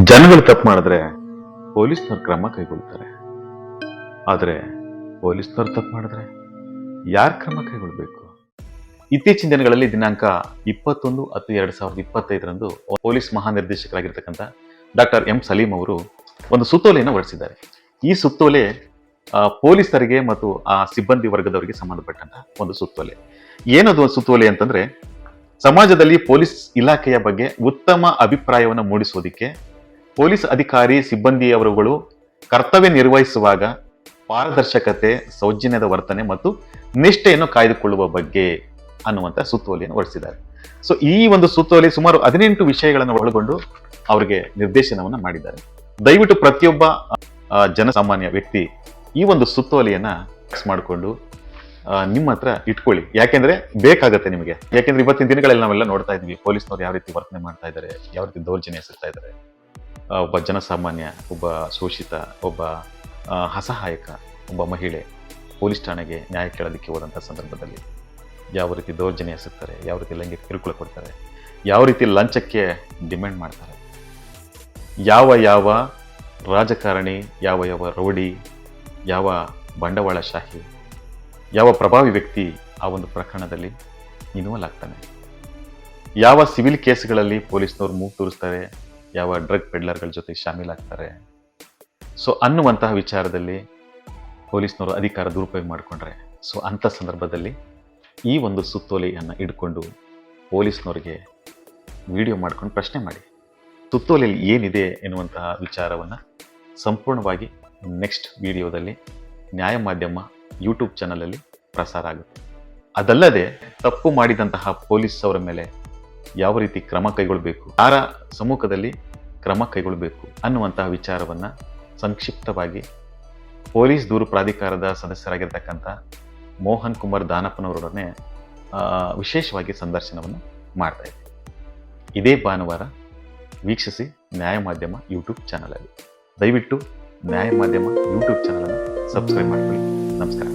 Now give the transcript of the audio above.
ಜನಗಳು ತಪ್ಪು ಮಾಡಿದ್ರೆ ಪೊಲೀಸ್ನವ್ರು ಕ್ರಮ ಕೈಗೊಳ್ತಾರೆ. ಆದರೆ ಪೊಲೀಸ್ನವ್ರು ತಪ್ಪು ಮಾಡಿದ್ರೆ ಯಾರು ಕ್ರಮ ಕೈಗೊಳ್ಬೇಕು? ಇತ್ತೀಚಿನ ದಿನಗಳಲ್ಲಿ ದಿನಾಂಕ ಇಪ್ಪತ್ತೊಂದು ಹತ್ತು ಎರಡು ಸಾವಿರದ ಇಪ್ಪತ್ತೈದರಂದು ಪೊಲೀಸ್ ಮಹಾನಿರ್ದೇಶಕರಾಗಿರ್ತಕ್ಕಂಥ ಡಾಕ್ಟರ್ ಎಂ ಸಲೀಂ ಅವರು ಒಂದು ಸುತ್ತೋಲೆಯನ್ನು ಹೊರಡಿಸಿದ್ದಾರೆ. ಈ ಸುತ್ತೋಲೆ ಪೊಲೀಸರಿಗೆ ಮತ್ತು ಆ ಸಿಬ್ಬಂದಿ ವರ್ಗದವರಿಗೆ ಸಂಬಂಧಪಟ್ಟಂತಹ ಒಂದು ಸುತ್ತೋಲೆ. ಏನದು ಸುತ್ತೋಲೆ ಅಂತಂದ್ರೆ, ಸಮಾಜದಲ್ಲಿ ಪೊಲೀಸ್ ಇಲಾಖೆಯ ಬಗ್ಗೆ ಉತ್ತಮ ಅಭಿಪ್ರಾಯವನ್ನು ಮೂಡಿಸೋದಿಕ್ಕೆ ಪೊಲೀಸ್ ಅಧಿಕಾರಿ ಸಿಬ್ಬಂದಿಯವರುಗಳು ಕರ್ತವ್ಯ ನಿರ್ವಹಿಸುವಾಗ ಪಾರದರ್ಶಕತೆ, ಸೌಜನ್ಯದ ವರ್ತನೆ ಮತ್ತು ನಿಷ್ಠೆಯನ್ನು ಕಾಯ್ದುಕೊಳ್ಳುವ ಬಗ್ಗೆ ಅನ್ನುವಂಥ ಸುತ್ತೋಲೆಯನ್ನು ಹೊರಡಿಸಿದ್ದಾರೆ. ಸೊ ಈ ಒಂದು ಸುತ್ತೋಲೆ ಸುಮಾರು ಹದಿನೆಂಟು ವಿಷಯಗಳನ್ನು ಒಳಗೊಂಡು ಅವರಿಗೆ ನಿರ್ದೇಶನವನ್ನು ಮಾಡಿದ್ದಾರೆ. ದಯವಿಟ್ಟು ಪ್ರತಿಯೊಬ್ಬ ಜನಸಾಮಾನ್ಯ ವ್ಯಕ್ತಿ ಈ ಒಂದು ಸುತ್ತೋಲೆಯನ್ನ ಫಿಕ್ಸ್ ಮಾಡಿಕೊಂಡು ನಿಮ್ಮ ಹತ್ರ ಇಟ್ಕೊಳ್ಳಿ. ಯಾಕೆಂದ್ರೆ ಬೇಕಾಗತ್ತೆ ನಿಮಗೆ. ಯಾಕೆಂದ್ರೆ ಇವತ್ತಿನ ದಿನಗಳಲ್ಲಿ ನಾವೆಲ್ಲ ನೋಡ್ತಾ ಇದ್ವಿ, ಪೊಲೀಸ್ನವ್ರು ಯಾವ ರೀತಿ ವರ್ತನೆ ಮಾಡ್ತಾ ಇದ್ದಾರೆ, ಯಾವ ರೀತಿ ದೌರ್ಜನ್ಯ ಎಸಗ್ತಾ ಇದ್ದಾರೆ. ಒಬ್ಬ ಜನಸಾಮಾನ್ಯ, ಒಬ್ಬ ಶೋಷಿತ, ಒಬ್ಬ ಅಸಹಾಯಕ, ಒಬ್ಬ ಮಹಿಳೆ ಪೊಲೀಸ್ ಠಾಣೆಗೆ ನ್ಯಾಯ ಕೇಳೋದಕ್ಕೆ ಹೋದಂಥ ಸಂದರ್ಭದಲ್ಲಿ ಯಾವ ರೀತಿ ದೌರ್ಜನ್ಯ ಎಸಗ್ತಾರೆ, ಯಾವ ರೀತಿ ಲೈಂಗಿಕ ಕಿರುಕುಳ ಕೊಡ್ತಾರೆ, ಯಾವ ರೀತಿ ಲಂಚಕ್ಕೆ ಡಿಮ್ಯಾಂಡ್ ಮಾಡ್ತಾರೆ, ಯಾವ ಯಾವ ರಾಜಕಾರಣಿ, ಯಾವ ಯಾವ ರೌಡಿ, ಯಾವ ಬಂಡವಾಳಶಾಹಿ, ಯಾವ ಪ್ರಭಾವಿ ವ್ಯಕ್ತಿ ಆ ಒಂದು ಪ್ರಕರಣದಲ್ಲಿ ಇನ್ವಾಲ್ವ್ ಆಗ್ತಾನೆ ಯಾವ ಸಿವಿಲ್ ಕೇಸ್ಗಳಲ್ಲಿ ಪೊಲೀಸ್ನವ್ರು ಮೂಗು ತೋರಿಸ್ತಾರೆ? ಯಾವ ಡ್ರಗ್ ಪೆಡ್ಲರ್ಗಳ ಜೊತೆ ಶಾಮೀಲಾಗ್ತಾರೆ. ಸೊ, ಅನ್ನುವಂತಹ ವಿಚಾರದಲ್ಲಿ ಪೊಲೀಸ್ನವರು ಅಧಿಕಾರ ದುರುಪಯೋಗ ಮಾಡಿಕೊಂಡ್ರೆ, ಸೊ, ಅಂಥ ಸಂದರ್ಭದಲ್ಲಿ ಈ ಒಂದು ಸುತ್ತೋಲೆಯನ್ನು ಇಟ್ಕೊಂಡು ಪೊಲೀಸ್ನವ್ರಿಗೆ ವಿಡಿಯೋ ಮಾಡ್ಕೊಂಡು ಪ್ರಶ್ನೆ ಮಾಡಿ. ಸುತ್ತೋಲೆಯಲ್ಲಿ ಏನಿದೆ ಎನ್ನುವಂತಹ ವಿಚಾರವನ್ನು ಸಂಪೂರ್ಣವಾಗಿ ನೆಕ್ಸ್ಟ್ ವಿಡಿಯೋದಲ್ಲಿ ನ್ಯಾಯ ಮಾಧ್ಯಮ ಯೂಟ್ಯೂಬ್ ಚಾನಲಲ್ಲಿ ಪ್ರಸಾರ ಆಗುತ್ತೆ. ಅದಲ್ಲದೆ ತಪ್ಪು ಮಾಡಿದಂತಹ ಪೊಲೀಸ್ ಅವರ ಮೇಲೆ ಯಾವ ರೀತಿ ಕ್ರಮ ಕೈಗೊಳ್ಳಬೇಕು ಯಾರ ಸಮ್ಮುಖದಲ್ಲಿ ಕ್ರಮ ಕೈಗೊಳ್ಳಬೇಕು ಅನ್ನುವಂತಹ ವಿಚಾರವನ್ನು ಸಂಕ್ಷಿಪ್ತವಾಗಿ ಪೊಲೀಸ್ ದೂರು ಪ್ರಾಧಿಕಾರದ ಸದಸ್ಯರಾಗಿರ್ತಕ್ಕಂಥ ಮೋಹನ್ ಕುಮಾರ್ ದಾನಪ್ಪನವರೊಡನೆ ವಿಶೇಷವಾಗಿ ಸಂದರ್ಶನವನ್ನು ಮಾಡ್ತಾ ಇದ್ದೀವಿ ಇದೇ ಭಾನುವಾರ ವೀಕ್ಷಿಸಿ ನ್ಯಾಯ ಮಾಧ್ಯಮ ಯೂಟ್ಯೂಬ್ ಚಾನಲಲ್ಲಿ. ದಯವಿಟ್ಟು ನ್ಯಾಯ ಮಾಧ್ಯಮ ಯೂಟ್ಯೂಬ್ ಚಾನಲನ್ನು ಸಬ್ಸ್ಕ್ರೈಬ್ ಮಾಡ್ಕೊಳ್ಳಿ. ನಮಸ್ಕಾರ.